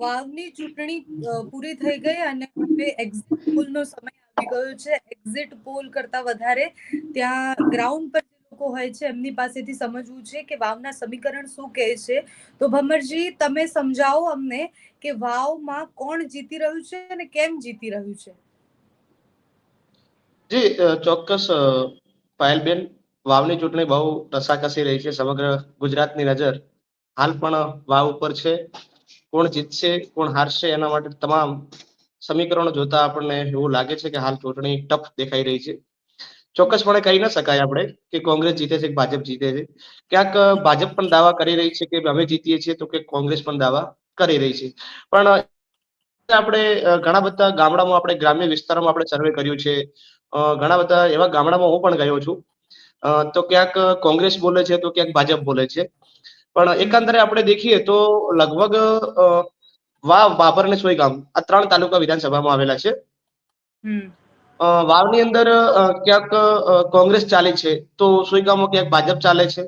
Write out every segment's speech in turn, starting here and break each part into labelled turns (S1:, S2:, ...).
S1: વાવની ચૂંટણી પૂરી થઈ ગઈ અને હવે એક્ઝિટ પોલનો સમય આવી ગયો છે. એક્ઝિટ પોલ કરતા વધારે ત્યાં ગ્રાઉન્ડ પર જે લોકો હોય છે, એમની પાસેથી સમજવું છે કે વાવના સમીકરણ શું કહે છે. તો ભમરજી, તમે સમજાવો અમને કે વાવમાં કોણ જીતી રહ્યું છે અને કેમ જીતી રહ્યું છે?
S2: જી ચોક્કસ પાયલબેન, વાવની ચૂંટણી બહુ રસાકસી રહી છે. સમગ્ર ગુજરાતની નજર હાલ પણ વાવ ઉપર છે. કોણ જીતશે, કોણ હારશે, એના માટે તમામ સમીકરણો જોતા આપણને એવું લાગે છે કે હાલ ચૂંટણી ટફ દેખાઈ રહી છે. ચોક્કસપણે કહી ન શકાય આપણે કે કોંગ્રેસ જીતે છે કે ભાજપ જીતે છે. ક્યાંક ભાજપ પણ દાવા કરી રહી છે કે અમે જીતીએ છીએ તો કે કોંગ્રેસ પણ દાવા કરી રહી છે. પણ આપણે ઘણા બધા ગામડામાં આપણે ગ્રામ્ય વિસ્તારોમાં આપણે સર્વે કર્યું છે. ઘણા બધા એવા ગામડામાં હું પણ ગયો છું. તો ક્યાંક કોંગ્રેસ બોલે છે તો ક્યાંક ભાજપ બોલે છે. પણ એકંદરે આપણે દેખીએ તો લગભગ વાવ બાબર અને સોયગામ આ ત્રણ તાલુકા વિધાનસભામાં આવેલા છે. વાવની અંદર ક્યાંક કોંગ્રેસ ચાલે છે તો સોયગામમાં ક્યાંક ભાજપ ચાલે છે.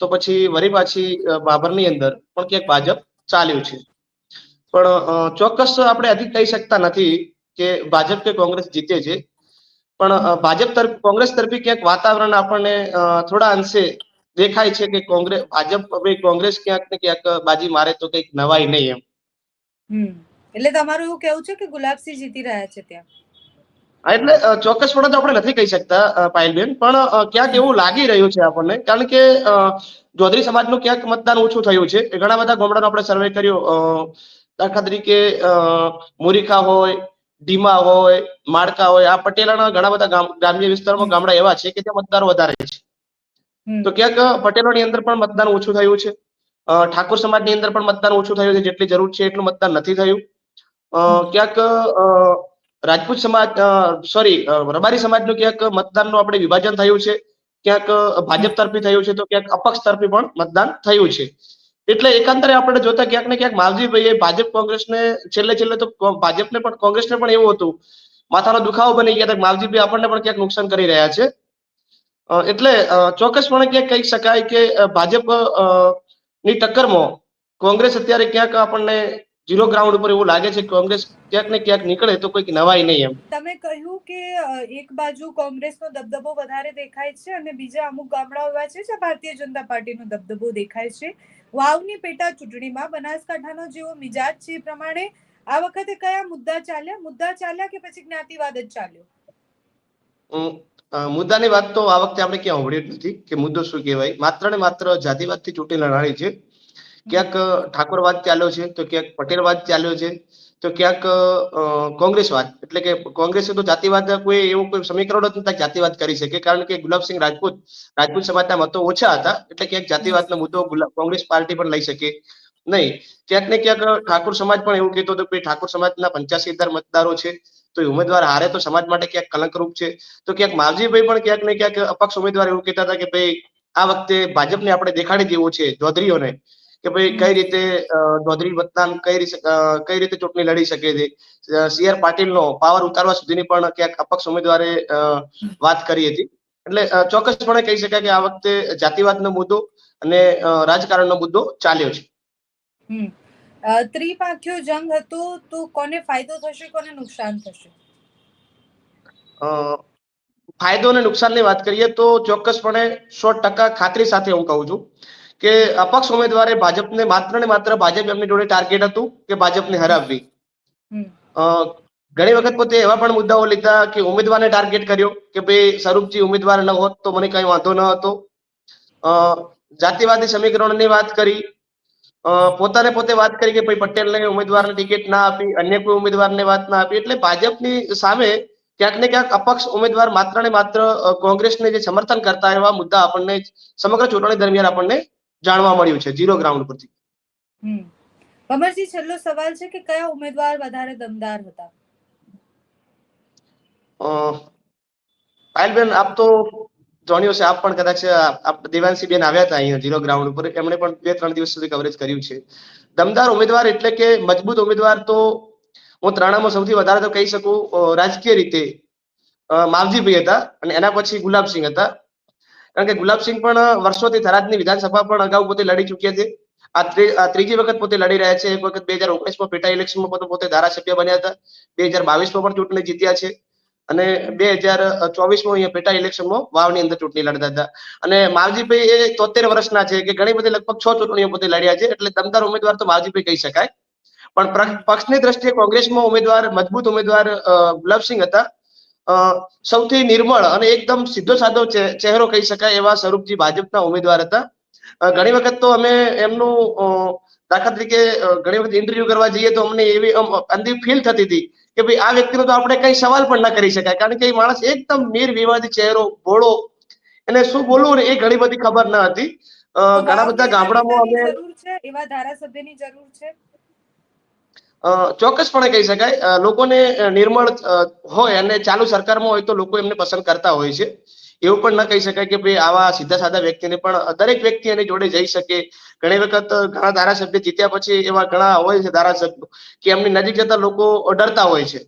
S2: તો પછી વળી પાછી બાબરની અંદર પણ ક્યાંક ભાજપ ચાલ્યું છે. પણ ચોક્કસ આપણે અધિક કહી શકતા નથી કે ભાજપ કે કોંગ્રેસ જીતે છે. પણ ભાજપ તરફ કોંગ્રેસ તરફી ક્યાંક વાતાવરણ આપણને થોડા અંશે દેખાય છે કે કોંગ્રેસ ભાજપ હવે કોંગ્રેસ ક્યાંક ને ક્યાંક બાજી મારે તો કંઈક નવાઈ નહીં એમ.
S1: એટલે તમારું એવું કેવું છે કે ગુલાબસિંહ જીતી રહ્યા છે ત્યાં?
S2: એટલે ચોક્કસપણે તો આપણે નથી કહી શકતા પાયલબેન પણ ક્યાંક એવું લાગી રહ્યું છે આપણને કારણ કે ચૌધરી સમાજનું ક્યાંક મતદાન ઓછું થયું છે. એ ઘણા બધા ગામડાનો આપણે સર્વે કર્યો દાખલા તરીકે મોરીખા હોય ધીમા હોય માળકા હોય આ પટેલાના ઘણા બધા ગામ ગ્રામ્ય વિસ્તારમાં ગામડા એવા છે કે ત્યાં મતદારો વધારે છે. તો ક્યાંક પટેલોની અંદર પણ મતદાન ઓછું થયું છે. ઠાકોર સમાજની અંદર પણ મતદાન ઓછું થયું છે, જેટલી જરૂર છે એટલું મતદાન નથી થયું. ક્યાંક રાજપૂત સમાજ સોરી રબારી સમાજનું ક્યાંક મતદાનનું આપણે વિભાજન થયું છે. ક્યાંક ભાજપ તરફી થયું છે, તો ક્યાંક અપક્ષ તરફી પણ મતદાન થયું છે. એટલે એકાંતરે આપણે જોતા ક્યાંક ને ક્યાંક માલજીભાઈએ ભાજપ કોંગ્રેસને, છેલ્લે છેલ્લે તો ભાજપને પણ, કોંગ્રેસને પણ એવું હતું. માથાનો દુખાવો બની ગયા માલજીભાઈ આપણને પણ ક્યાંક નુકસાન કરી રહ્યા છે. એટલે ચોક્કસપણે ક્યાંક કહી શકાય કે ભાજપની ટક્કરમાં કોંગ્રેસ અત્યારે ક્યાંક આપણને ઝીરો ગ્રાઉન્ડ ઉપર એવું લાગે છે કે કોંગ્રેસ ક્યાંક ને ક્યાંક નીકળે તો કોઈક નવાઈ નહીં એમ.
S1: તમે કહ્યું કે એક બાજુ કોંગ્રેસનો દબદબો વધારે દેખાય છે અને બીજા અમુક ગામડાઓ એવા છે જે ભારતીય જનતા પાર્ટીનો દબદબો દેખાય છે. વાવની પેટા ચૂંટણીમાં બનાસકાંઠાનો જેવો મિજાજ છે એ પ્રમાણે આ વખતે કયા મુદ્દા ચાલ્યા? મુદ્દા ચાલ્યા કે પછી જ્ઞાતિવાદ જ ચાલ્યો?
S2: મુદ્દાની વાત તો આ વખતે આપણે ક્યાં સાંભળ્યું નથી, કે મુદ્દો શું કહેવાય? માત્ર ને માત્ર જાતિવાદથી ચૂંટણી લડાણી છે. ક્યાંક ઠાકોરવાદ ચાલ્યો છે, તો ક્યાંક પટેલવાદ ચાલ્યો છે, તો ક્યાંક કોંગ્રેસવાદ. એટલે કે કોંગ્રેસે તો જાતિવાદ કોઈ એવું કોઈ સમીકરણ જ નતા જાતિવાદ કરી શકે. કારણ કે ગુલાબસિંહ રાજપૂત રાજપૂત સમાજના મતો ઓછા હતા. એટલે ક્યાંક જાતિવાદનો મુદ્દો કોંગ્રેસ પાર્ટી પણ લઈ શકે. નહીં, ક્યાંક ને ક્યાંક ઠાકોર સમાજ પણ એવું કહેતો હતો કે ઠાકોર સમાજના પંચ્યાસી હજાર મતદારો છે, તો એ ઉમેદવાર હારે તો સમાજ માટે ક્યાંક કલંકરૂપ છે. તો ક્યાંક માવજીભાઈ પણ ક્યાંક ને ક્યાંક અપક્ષ ઉમેદવાર એવું કહેતા હતા કે ભાઈ આ વખતે ભાજપને આપણે દેખાડી દેવું છે ચૌધરીઓને, કે ભાઈ કઈ રીતે ચૌધરી મતદાન કઈ કઈ રીતે ચૂંટણી લડી શકે છે. સી આર પાટીલનો પાવર ઉતારવા સુધીની પણ ક્યાંક અપક્ષ ઉમેદવારે વાત કરી હતી. એટલે ચોક્કસપણે કહી શકાય કે આ વખતે જાતિવાદનો મુદ્દો અને રાજકારણનો મુદ્દો ચાલ્યો છે.
S1: ત્રિપાંખ્યો જંગ હતો તો કોને ફાયદો થશે કોને નુકસાન થશે?
S2: ફાયદો અને નુકસાનની વાત કરીએ તો ચોક્કસપણે સો ટકા ખાતરી સાથે હું કહું છું કે અપક્ષ ઉમેદવારે ભાજપને માત્ર ને માત્ર ભાજપ એમની જોડે ટાર્ગેટ હતું કે ભાજપને હરાવવી. અ, ઘણી વખત પોતે એવા પણ મુદ્દાઓ લીધા કે ઉમેદવારને ટાર્ગેટ કર્યો કે ભાઈ સ્વરૂપજી ઉમેદવાર ન હોત તો મને કઈ વાંધો ન હતો. જાતિવાદી સમીકરણની વાત કરી પોતાને પોતે વાત કરી કે ભાઈ પટેલને ઉમેદવારને ટિકિટ ના આપી અન્ય કોઈ ઉમેદવારને વાત ના આપી. એટલે ભાજપની સામે ક્યાંક ને ક્યાંક અપક્ષ ઉમેદવાર માત્ર ને માત્ર કોંગ્રેસને જે સમર્થન કરતા એવા મુદ્દા આપણને સમગ્ર ચૂંટણી દરમિયાન આપણને જાણવા મળ્યું છે ઝીરો ગ્રાઉન્ડ પરથી.
S1: કમરજી છેલ્લો સવાલ છે કે કયા ઉમેદવાર વધારે દમદાર હતા?
S2: પાયલબેન આપ તો જાણ્યું છે આપ પણ કદાચ દેવાંશી બેન આવ્યા હતા અહીંયા ઝીરો ગ્રાઉન્ડ ઉપર. એમણે પણ બે ત્રણ દિવસ સુધી કવરેજ કર્યું છે. દમદાર ઉમેદવાર એટલે કે મજબૂત ઉમેદવાર તો હું ત્રણેયમાં સૌથી વધારે તો કહી શકું રાજકીય રીતે માવજીભાઈ હતા અને એના પછી ગુલાબસિંહ હતા. કારણ કે ગુલાબસિંહ પણ વર્ષોથી થરાદની વિધાનસભા પણ અગાઉ પોતે લડી ચૂક્યા છે. આ ત્રી- ત્રીજી વખત પોતે લડી રહ્યા છે. એક વખત બે હજાર ઓગણીસમાં પેટા ઇલેક્શનમાં પોતે ધારાસભ્ય બન્યા હતા. બે હજાર બાવીસમાં પણ ચૂંટણી જીત્યા છે. અને બે હજાર ચોવીસમાં અહીંયા પેટા ઇલેક્શનમાં વાવની અંદર ચૂંટણી લડતા હતા. અને માવજીભાઈ એ તોતેર વર્ષના છે કે ઘણી બધી લગભગ છ ચૂંટણીઓ પોતે લડ્યા છે, એટલે દમદાર ઉમેદવાર તો માવજીભાઈ કહી શકાય. પણ પક્ષની દ્રષ્ટિએ કોંગ્રેસમાં ઉમેદવાર, મજબૂત ઉમેદવાર ગુલાબસિંહ હતા. સૌથી નિર્મળ અને એકદમ સીધો સાધો ચહેરો કહી શકાય એવા સ્વરૂપજી ભાજપના ઉમેદવાર હતા. ઘણી વખત તો અમે એમનું દાખલા તરીકે ઘણી વખત ઇન્ટરવ્યુ કરવા જઈએ તો અમને એવી અંધી ફીલ થતી હતી કે ભાઈ આ વ્યક્તિનો તો આપણે કઈ સવાલ પણ ના કરી શકાય. કારણ કે એ માણસ એકદમ નિર્વિવાદી ચહેરો ભોળો એને શું બોલવું ને એ ઘણી બધી ખબર ન હતી. ઘણા બધા ગામડામાં અમે
S1: જરૂર છે? એવા ધારાસભ્યની જરૂર છે?
S2: ચોક્કસપણે કહી શકાય. લોકોને નિર્મળ હોય અને ચાલુ સરકારમાં હોય તો લોકો એમને પસંદ કરતા હોય છે. એવું પણ ન કહી શકાય કે ભાઈ આવા સીધા સાદા વ્યક્તિને પણ દરેક વ્યક્તિ એની જોડે જઈ શકે. ઘણી વખત ઘણા ધારાસભ્ય જીત્યા પછી એવા ઘણા હોય છે ધારાસભ્યો કે એમની નજીક જતા લોકો ડરતા હોય છે.